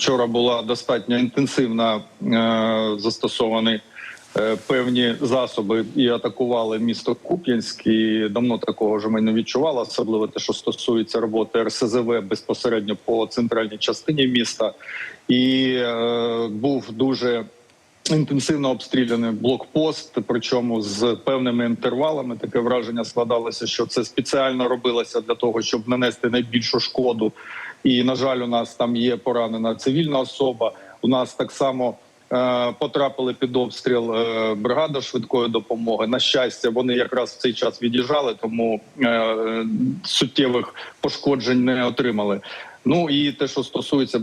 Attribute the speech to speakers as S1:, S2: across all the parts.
S1: вчора була достатньо інтенсивна е, застосовані е, певні засоби і атакували місто Куп'янськ. І давно такого ж ми не відчували, особливо те, що стосується роботи РСЗВ безпосередньо по центральній частині міста. І е, був дуже інтенсивно обстріляний блокпост, причому з певними інтервалами. Таке враження складалося, що це спеціально робилося для того, щоб нанести найбільшу шкоду. І на жаль, у нас там є поранена цивільна особа. У нас так само. е, Потрапили під обстріл е, бригада швидкої допомоги. На щастя, вони якраз в цей час від'їжджали, тому е, суттєвих пошкоджень не отримали. Ну і те, що стосується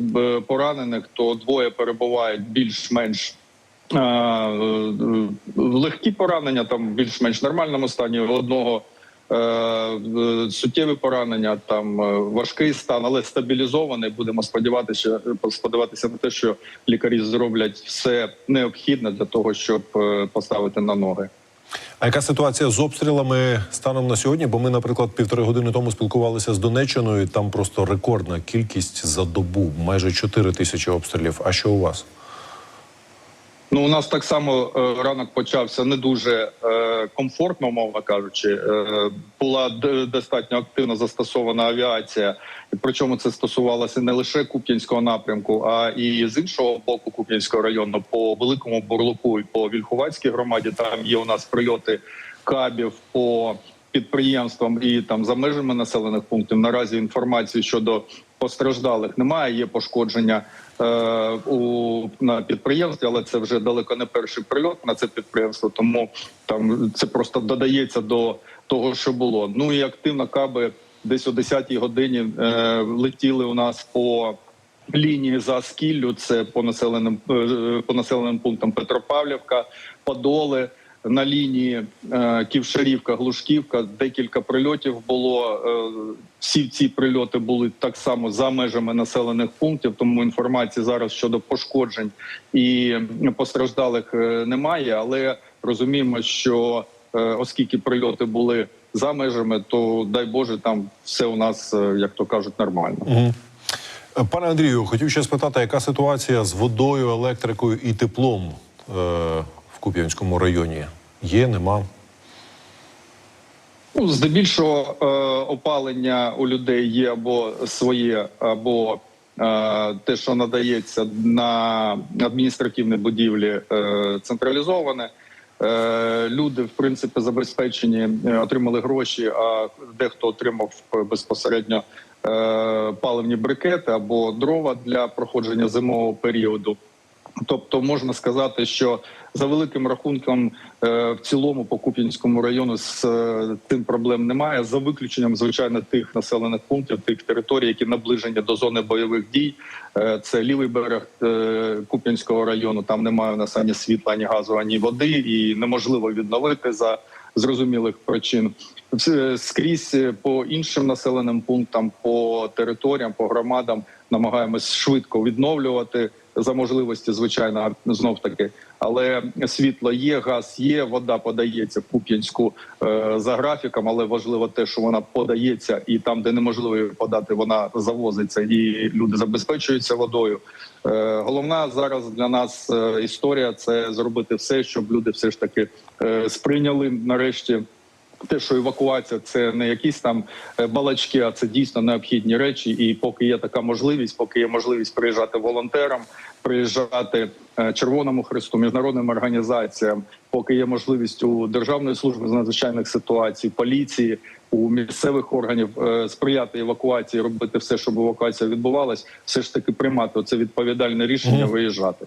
S1: поранених, то двоє перебувають більш-менш легкі поранення, там в більш-менш нормальному стані. Одного е, е, суттєві поранення, там е, важкий стан, але стабілізований. Будемо сподіватися, сподіватися на те, що лікарі зроблять все необхідне для того, щоб е, поставити на ноги.
S2: А яка ситуація з обстрілами станом на сьогодні? Бо ми, наприклад, півтори години тому спілкувалися з Донеччиною. Там просто рекордна кількість за добу, майже 4 тисячі обстрілів. А що у вас?
S1: Ну, у нас так само е, ранок почався не дуже е, комфортно, мовно кажучи. Е, була достатньо активно застосована авіація, причому це стосувалося не лише Куп'янського напрямку, а і з іншого боку Куп'янського району по великому Бурлуку і по Вільхувацькій громаді. Там є у нас прильоти кабів по підприємствам і там за межами населених пунктів. Наразі інформації щодо постраждалих немає. Є пошкодження е, у на підприємстві, але це вже далеко не перший прильот на це підприємство. Тому там це просто додається до того, що було. Ну і активно каби десь о 10-й годині е, летіли у нас по. Лінії за Скіллю, це по населеним е, по населеним пунктам Петропавлівка, Подоли. На лінії е, Ківшарівка, Глушківка декілька прильотів було. Е, всі ці прильоти були так само за межами населених пунктів. Тому інформації зараз щодо пошкоджень і постраждалих е, немає. Але розуміємо, що оскільки прильоти були за межами, то дай Боже, там все у нас, як то кажуть, нормально.
S2: Пане Андрію, хотів ще спитати, яка ситуація з водою, електрикою і теплом в Куп'янському районі? Є, нема?
S1: Ну, здебільшого е, опалення у людей є або своє, або е, те, що надається на адміністративні будівлі, е, централізоване. Е, люди, в принципі, забезпечені, е, отримали гроші, а дехто отримав е, безпосередньо е, паливні брикети або дрова для проходження зимового періоду. Тобто можна сказати, що за великим рахунком е, в цілому по Куп'янському району з е, тим проблем немає. За виключенням звичайно тих населених пунктів, тих територій, які наближені до зони бойових дій. Е, Це лівий берег Куп'янського району. Там немає у нас ані світла, ані газу, ані води, і неможливо відновити за зрозумілих причин. Скрізь по іншим населеним пунктам, по територіям, по громадам намагаємось швидко відновлювати за можливості, звичайно, знов таки. Але світло є, газ є, вода подається в Куп'янську е, за графіком, але важливо те, що вона подається, і там, де неможливо її подати, вона завозиться, і люди забезпечуються водою. Е, головна зараз для нас е, історія це зробити все, щоб люди все ж таки сприйняли нарешті. Те, що евакуація це не якісь там е, балачки, а це дійсно необхідні речі. І поки є така можливість, поки є можливість приїжджати волонтерам, приїжджати е, Червоному Христу, міжнародним організаціям, поки є можливість у Державної служби з надзвичайних ситуацій, поліції, у місцевих органів е, сприяти евакуації, робити все, щоб евакуація відбувалась, все ж таки приймати це відповідальне рішення, виїжджати.